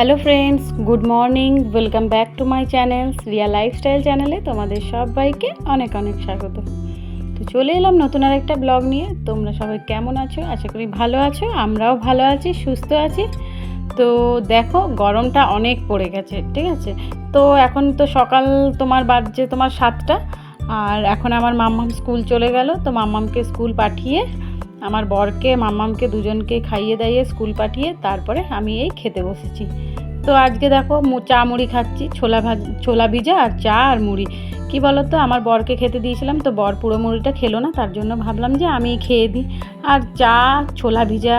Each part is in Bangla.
Hello friends, good morning, welcome back to my channel Riya lifestyle চ্যানেলে তোমাদের সবাইকে অনেক অনেক স্বাগত। তো চলে এলাম নতুন আর একটা ব্লগ নিয়ে। তোমরা সবাই কেমন আছো? আশা করি ভালো আছো, আমরাও ভালো আছি, সুস্থ আছি। তো দেখো, গরমটা অনেক পড়ে গেছে, ঠিক আছে? তো এখন তো সকাল তোমার বাজছে তোমার সাতটা, আর এখন আমার মাম্মাম স্কুল চলে গেল, তো মাম্মামকে স্কুল পাঠিয়ে আমার বরকে মাম্মামকে দুজনকে খাইয়ে দাইয়ে স্কুল পাঠিয়ে তারপরে আমি এই খেতে বসেছি। তো আজকে দেখো চা মুড়ি খাচ্ছি, ছোলা ভাজ, ছোলা ভিজা আর চা আর মুড়ি। কি বলো তো আমার বরকে খেতে দিয়েছিলাম তো বর পুরো মুড়িটা খেলো না, তার জন্য ভাবলাম যে আমি খেয়ে দিই। আর চা, ছোলা ভিজা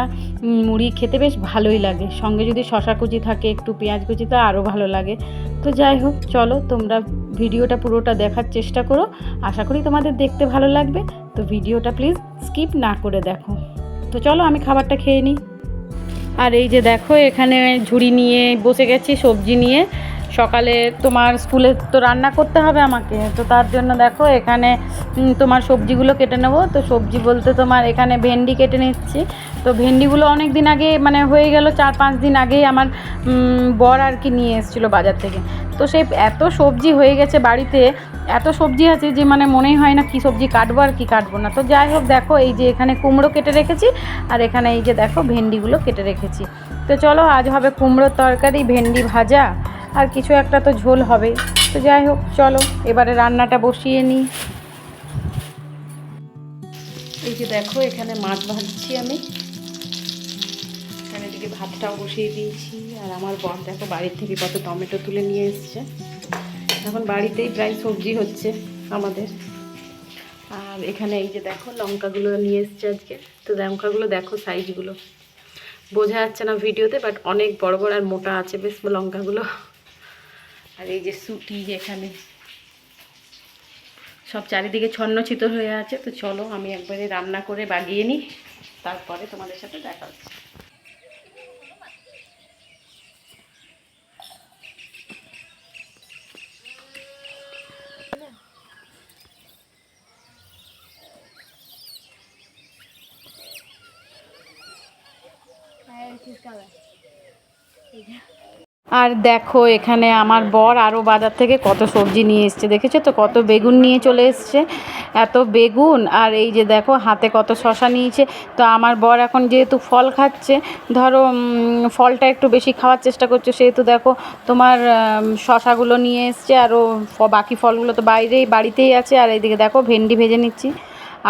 মুড়ি খেতে বেশ ভালোই লাগে। সঙ্গে যদি শশা কুচি থাকে, একটু পেঁয়াজ কুচি, তো আরও ভালো লাগে। তো যাই হোক, চলো তোমরা ভিডিওটা পুরোটা দেখার চেষ্টা করো। আশা করি তোমাদের দেখতে ভালো লাগবে। তো ভিডিওটা প্লিজ স্কিপ না করে দেখো। তো চলো আমি খাবারটা খেয়ে নিই। আর এই যে দেখো, এখানে ঝুড়ি নিয়ে বসে গেছি, সবজি নিয়ে। সকালে তোমার স্কুলে তো রান্না করতে হবে আমাকে, তো তার জন্য দেখো এখানে তোমার সবজিগুলো কেটে নেব। তো সবজি বলতে তোমার এখানে ভেন্ডি কেটে নিচ্ছি। তো ভেন্ডিগুলো অনেক দিন আগে মানে হয়ে গেল চার পাঁচ দিন আগেই আমার বর আর কি নিয়ে এসেছিল বাজার থেকে। তো সেই এত সবজি হয়ে গেছে বাড়িতে, এত সবজি আছে যে মানে মনেই হয় না কি সবজি কাটবো আর কি কাটবো না। তো যাই হোক দেখো এই যে এখানে কুমড়ো কেটে রেখেছি, আর এখানে এই যে দেখো ভেন্ডিগুলো কেটে রেখেছি। তো চলো আজ হবে কুমড়োর তরকারি, ভেন্ডি ভাজা। আর কিছু একটা তো ঝোল হবে। তো যাই হোক, চলো, এবারে রান্নাটা বসিয়ে নিই। এই যে দেখো, এখানে মাছ ভাজছি আমি। এখানে দিকে ভাতটাও বসিয়ে দিয়েছি। আর আমার বর দেখো বাড়ির থেকে কত টমেটো তুলে নিয়ে এসছে। এখন বাড়িতেই প্রায় সবজি হচ্ছে আমাদের। আর এখানে এই যে দেখো, লঙ্কাগুলো নিয়ে এসছে আজকে। তো লঙ্কাগুলো দেখো সাইজগুলো বোঝা যাচ্ছে না ভিডিওতে বাট অনেক বড় বড় আর মোটা আছে, বেশ লঙ্কাগুলো। আর এই যে সুটি এখানে। সব চারিদিকে ছন্ন ছিতর হয়ে আছে, তো চলো আমি একবারে রান্না করে বাগিয়ে নিই, তারপরে তোমাদের সাথে দেখা হচ্ছে। আর দেখো, এখানে আমার বর আরও বাজার থেকে কত সবজি নিয়ে এসছে, দেখেছ তো? কত বেগুন নিয়ে চলে এসছে, এত বেগুন। আর এই যে দেখো, হাতে কত শশা নিয়েছে। তো আমার বর এখন যেহেতু ফল খাচ্ছে, ধরো ফলটা একটু বেশি খাওয়ার চেষ্টা করছে, সেহেতু দেখো, তোমার শশাগুলো নিয়ে এসছে। আরও বাকি ফলগুলো তো বাইরেই, বাড়িতেই আছে। আর এইদিকে দেখো, ভেন্ডি ভেজে নিচ্ছি।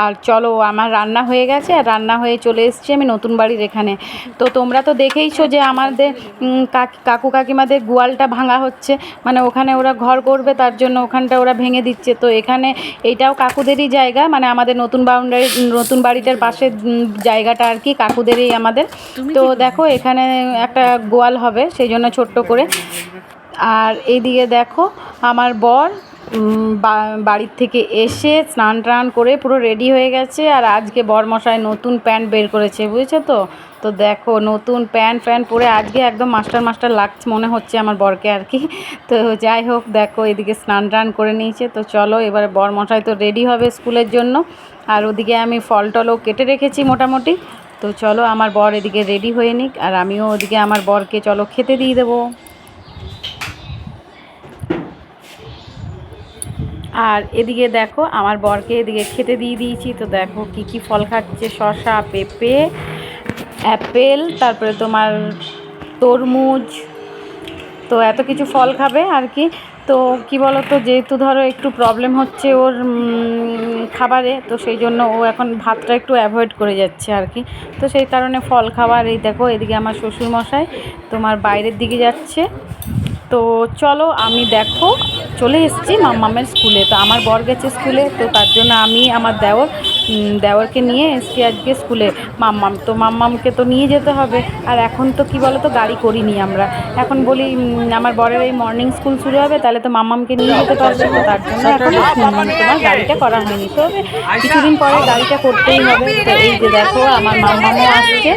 আর চলো আমার রান্না হয়ে গেছে আর রান্না হয়ে চলে এসেছি আমি নতুন বাড়ির এখানে। তো তোমরা তো দেখেইছো যে আমাদের কাকু কাকিমাদের গোয়ালটা ভাঙা হচ্ছে। মানে ওখানে ওরা ঘর করবে তার জন্য ওখানটা ওরা ভেঙে দিচ্ছে। তো এখানে এইটাও কাকুদেরই জায়গা। মানে আমাদের নতুন বাউন্ডারি নতুন বাড়িটার পাশে জায়গাটা আর কি কাকুদেরই আমাদের। তো দেখো এখানে একটা গোয়াল হবে সেই জন্য ছোট্ট করে। আর এইদিকে দেখো আমার বর বাড়ির থেকে এসে স্নান টান করে পুরো রেডি হয়ে গেছে আর আজকে বরমশাই নতুন প্যান্ট বের করেছে, বুঝেছ তো? তো দেখো, নতুন প্যান্ট ফ্যান্ট পরে আজকে একদম মাস্টার মাস্টার লাগছে মনে হচ্ছে আমার বরকে আর কি। তো যাই হোক, দেখো, এদিকে স্নান টান করে নিয়েছে। তো চলো, এবারে বরমশাই তো রেডি হবে স্কুলের জন্য। আর ওদিকে আমি ফল টলও কেটে রেখেছি মোটামুটি। তো চলো, আমার বর এদিকে রেডি হয়ে নিক। আর আমিও ওদিকে আমার বরকে, চলো, খেতে দিয়ে দেবো। আর এদিকে দেখো, আমার বরকে এদিকে খেতে দিয়ে দিয়েছি। তো দেখো কি কি ফল খাচ্ছে, শসা, পেঁপে, অ্যাপেল, তারপরে তোমার তরমুজ। তো এত কিছু ফল খাবে আর কি। তো কি বলো তো যেহেতু ধরো একটু প্রবলেম হচ্ছে ওর খাবারে, তো সেই জন্য ও এখন ভাতটা একটু অ্যাভয়েড করে যাচ্ছে আর কি। তো সেই কারণে ফল খাবার এই দেখো, এদিকে আমার শ্বশুরমশাই তোমার বাইরের দিকে যাচ্ছে। তো চলো আমি দেখো, চলে এসেছি মাম্মামের স্কুলে। তো আমার বর গেছে স্কুলে, তো তার জন্য আমি, আমার দেওর উম, দেওরকে নিয়ে এসেছি আজকে স্কুলে। মাম্মাম তো মাম্মামকে তো নিয়ে যেতে হবে। আর এখন তো কি বলো তো গাড়ি করিনি আমরা। এখন বলি আমার বরের এই মর্নিং স্কুল শুরু হবে তাহলে তো মাম্মামকে নিয়ে যেতে পারবে তো তার জন্য এখন তোমার গাড়িটা করা হয়নি। তো কিছুদিন পরে গাড়িটা করতেই হবে। তো এই যে দেখো আমার মাম্মামও আসছে।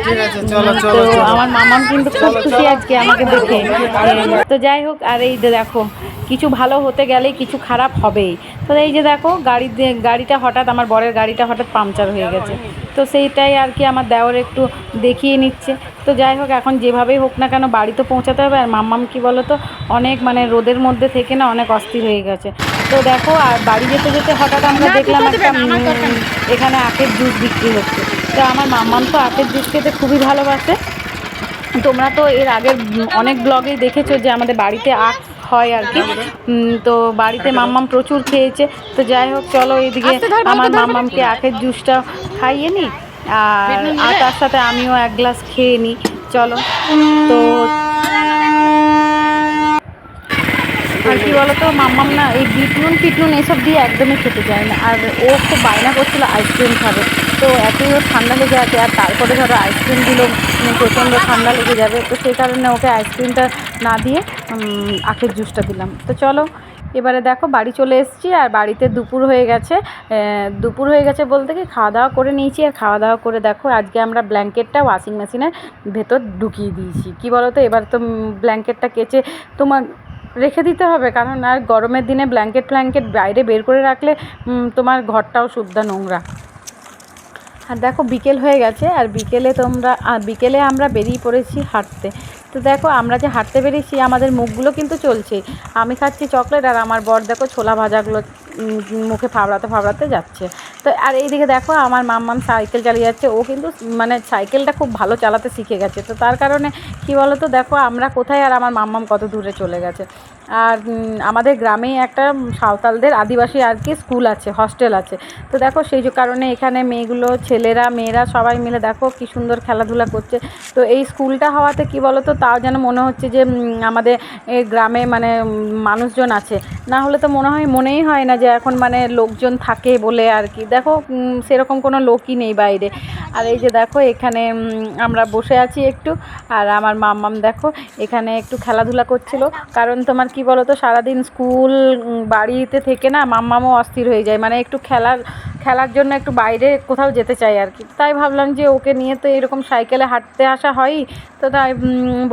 তো আমার মামাম কিন্তু খুব খুশি আজকে আমাকে দেখে। তো যাই হোক আর এই যে দেখো কিছু ভালো হতে গেলে কিছু খারাপ হবেই। তো এই যে দেখো গাড়ি গাড়িটা হঠাৎ আমার বরের গাড়িটা হঠাৎ পাংচার হয়ে গেছে। তো সেইটাই আর কি আমার দেওর একটু দেখিয়ে নিচ্ছে। তো যাই হোক এখন যেভাবেই হোক না কেন বাড়ি তো পৌঁছাতে হবে। আর মাম্মাম কি বলো তো অনেক মানে রোদের মধ্যে থেকে না অনেক অস্থির হয়ে গেছে। তো দেখো আর বাড়ি যেতে যেতে হঠাৎ আমরা দেখলাম একটা এখানে আখের জুস বিক্রি হচ্ছে। তো আমার মাম্মাম তো আখের জুস খেতে খুবই ভালোবাসে। তোমরা তো এর আগের অনেক ব্লগেই দেখেছ যে আমাদের বাড়িতে আখ হয় আর কি। তো বাড়িতে মাম্মাম প্রচুর খেয়েছে। তো যাই হোক চলো এইদিকে আমার মাম্মামকে আখের জুসটা খাইয়ে নিই আর তার সাথে আমিও এক গ্লাস খেয়ে নিই চলো। তো আর কি বলতো মাম্মাম না এই বিটনুন ফিটনুন এসব দিয়ে একদমই খেতে চায় না। আর ও খুব বায়না করছিল আইসক্রিম খাবে। তো এতই ওর ঠান্ডা লেগে আছে আর তারপরে ধরো আইসক্রিম দিলেও প্রচণ্ড ঠান্ডা লেগে যাবে। তো সেই কারণে ওকে আইসক্রিমটা না দিয়ে আখের জুসটা দিলাম। তো চলো, এবারে দেখো, বাড়ি চলে এসেছি আর বাড়িতে দুপুর হয়ে গেছে। দুপুর হয়ে গেছে বলতে কি খাওয়া দাওয়া করে নিয়েছি আর খাওয়া দাওয়া করে দেখো, আজকে আমরা ব্ল্যাঙ্কেটটা ওয়াশিং মেশিনের ভেতর ঢুকিয়ে দিয়েছি। কি বলো তো এবার তো ব্ল্যাঙ্কেটটা কেচে তোমার রেখে দিতে হবে, কারণ আর গরমের দিনে ব্ল্যাঙ্কেট ফ্ল্যাঙ্কেট বাইরে বের করে রাখলে তোমার ঘরটাও শুদ্ধা নোংরা। আর দেখো, বিকেল হয়ে গেছে, আর বিকেলে তোমরা বিকেলে আমরা বেরিয়ে পড়েছি হাঁটতে। তো দেখো, আমরা যে হাঁটতে বেরিয়েছি, আমাদের মুখগুলো কিন্তু চলছে। আমি খাচ্ছি চকলেট আর আমার বর দেখো ছোলা ভাজাগুলো মুখে ফাবড়াতে ফাবড়াতে যাচ্ছে। তো, আর এইদিকে দেখো আমার মাম্মাম সাইকেল চালিয়ে যাচ্ছে। ও কিন্তু মানে সাইকেলটা খুব ভালো চালাতে শিখে গেছে। তো তার কারণে কি বলো তো দেখো আমরা কোথায় আর আমার মাম্মাম কত দূরে চলে গেছে। আর আমাদের গ্রামেই একটা সাঁওতালদের আদিবাসী আর কি স্কুল আছে, হস্টেল আছে। তো দেখো সেই কারণে এখানে মেয়েগুলো, ছেলেরা, মেয়েরা সবাই মিলে দেখো কি সুন্দর খেলাধুলা করছে। তো এই স্কুলটা হওয়াতে কি বলো তো তাও যেন মনে হচ্ছে যে আমাদের গ্রামে মানে মানুষজন আছে। না হলে তো মনে হয়, মনেই হয় না যে এখন মানে লোকজন থাকে বলে আর কি। দেখো সেরকম কোনো লোকই নেই বাইরে। আর এই যে দেখো, এখানে আমরা বসে আছি একটু। আর আমার মাম্মাম দেখো, এখানে একটু খেলাধুলা করছিল। কারণ তোমার কি বলো তো সারাদিন স্কুল বাড়িতে থেকে না মাম্মামও অস্থির হয়ে যায়। মানে একটু খেলার খেলার জন্য একটু বাইরে কোথাও যেতে চাই আর কি। তাই ভাবলাম যে ওকে নিয়ে তো এরকম সাইকেলে হাঁটতে আসা হয়ই। তো তাই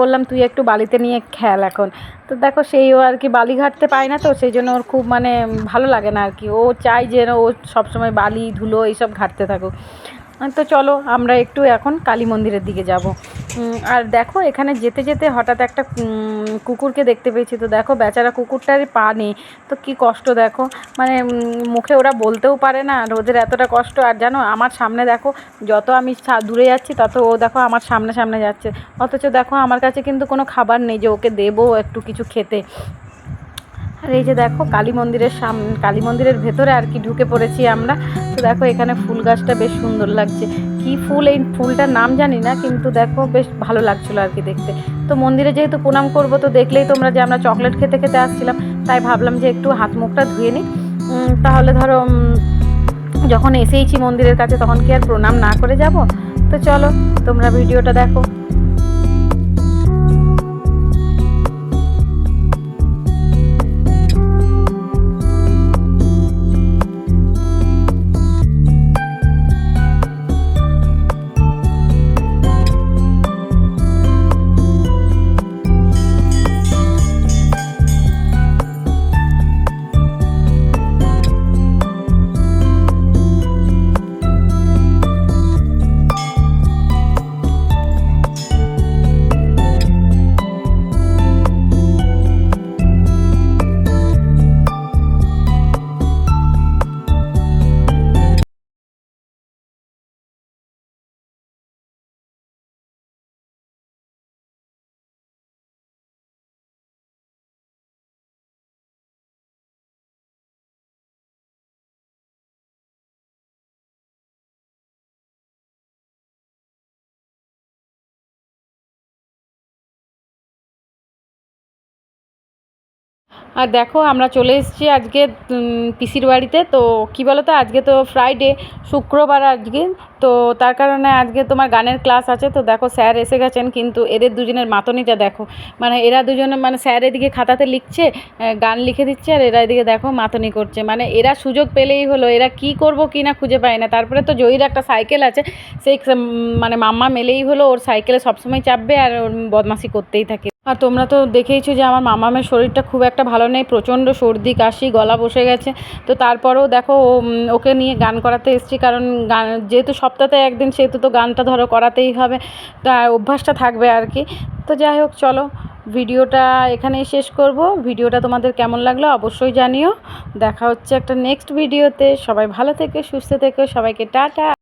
বললাম, তুই একটু বালিতে নিয়ে খেল এখন। তো দেখো সেই ও আর কি বালি ঘাটতে পায় না তো, সেই জন্য ওর খুব মানে ভালো লাগে না আর কি। ও চায় যেন ও সবসময় বালি, ধুলো এইসব ঘাটতে থাকুক। তো চলো, আমরা একটু এখন কালী মন্দিরের দিকে যাব। আর দেখো, এখানে যেতে যেতে হঠাৎ একটা কুকুরকে দেখতে পেয়েছি। তো দেখো, বেচারা কুকুরটার পা নেই। তো কি কষ্ট দেখো। মানে মুখে ওরা বলতেও পারে না, আর ওদের এতটা কষ্ট। আর জানো, আমার সামনে দেখো, যত আমি দূরে যাচ্ছি, তত ও দেখো আমার সামনে সামনে যাচ্ছে। অথচ দেখো, আমার কাছে কিন্তু কোনো খাবার নেই যে ওকে দেবো একটু কিছু খেতে। আর এই যে দেখো, কালী মন্দিরের সাম, কালী মন্দিরের ভেতরে আর কি ঢুকে পড়েছি আমরা। তো দেখো এখানে ফুল গাছটা বেশ সুন্দর লাগছে। কি ফুল? এই ফুলটার নাম জানি না, কিন্তু দেখো বেশ ভালো লাগছিল আর কি দেখতে। তো মন্দিরে যেহেতু প্রণাম করব, তো দেখলেই তোমরা যে আমরা চকলেট খেতে খেতে আসছিলাম, তাই ভাবলাম যে একটু হাত মুখটা ধুয়ে নিই। তাহলে ধরো যখন এসেইছি মন্দিরের কাছে, তখন কি আর প্রণাম না করে যাব? তো চলো, তোমরা ভিডিওটা দেখো। আর দেখো, আমরা চলে এসেছি আজকে পিসির বাড়িতে। তো কি বলো তো আজকে তো ফ্রাইডে শুক্রবার আজকে। তো তার কারণে আজকে তোমার গানের ক্লাস আছে। তো দেখো, স্যার এসে গেছেন, কিন্তু এদের দুজনের মাতনিটা দেখো। মানে এরা দুজনে মানে স্যার এদিকে খাতাতে লিখছে গান লিখে দিচ্ছে, আর এরা এদিকে দেখো মাতনি করছে। মানে এরা সুযোগ পেলেই হলো, এরা কি করব কি না খুঁজে পায় না। তারপরে তো জয়ীর একটা সাইকেল আছে, সেই মানে মাম্মা মেলেই হলো, ওর সাইকেলে সবসময় চাপবে, আর ওর বদমাশি করতেই থাকে। আর তোমরা তো দেখেইছো যে আমার মামামের শরীরটা খুব একটা ভালো নেই, প্রচণ্ড সর্দি, কাশি, গলা বসে গেছে। তো তারপরেও দেখো ওকে নিয়ে গান করাতে এসেছি, কারণ গান, যেহেতু সপ্তাহে একদিন, সেহেতু তো গানটা ধরো করাতেই হবে, তা অভ্যাসটা থাকবে আর কি। তো যাই হোক, চলো, ভিডিওটা এখানেই শেষ করব। ভিডিওটা তোমাদের কেমন লাগল অবশ্যই জানিও। দেখা হচ্ছে একটা নেক্সট ভিডিওতে সবাই ভালো থেকে, সুস্থ থেকে, সবাইকে টাটা।